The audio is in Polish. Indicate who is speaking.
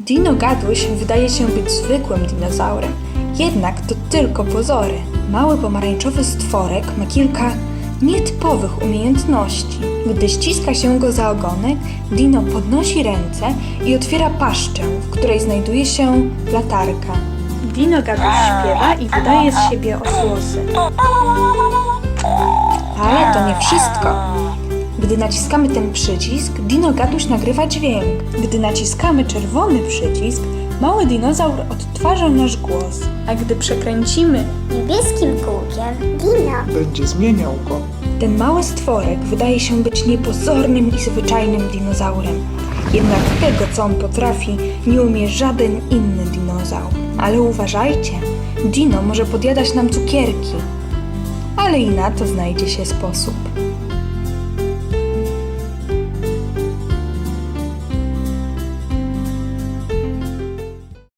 Speaker 1: Dino Gaduś wydaje się być zwykłym dinozaurem, jednak to tylko pozory. Mały pomarańczowy stworek ma kilka nietypowych umiejętności. Gdy ściska się go za ogonek, Dino podnosi ręce i otwiera paszczę, w której znajduje się latarka. Dino Gaduś śpiewa i wydaje z siebie odgłosy. Ale to nie wszystko. Gdy naciskamy ten przycisk, Dino Gaduś nagrywa dźwięk. Gdy naciskamy czerwony przycisk, mały dinozaur odtwarza nasz głos. A gdy przekręcimy,
Speaker 2: Niebieskim kółkiem Dino
Speaker 3: będzie zmieniał go.
Speaker 1: ten mały stworek wydaje się być niepozornym i zwyczajnym dinozaurem. Jednak tego, co on potrafi, nie umie żaden inny dinozaur. Ale uważajcie, Dino może podjadać nam cukierki. Ale i na to znajdzie się sposób.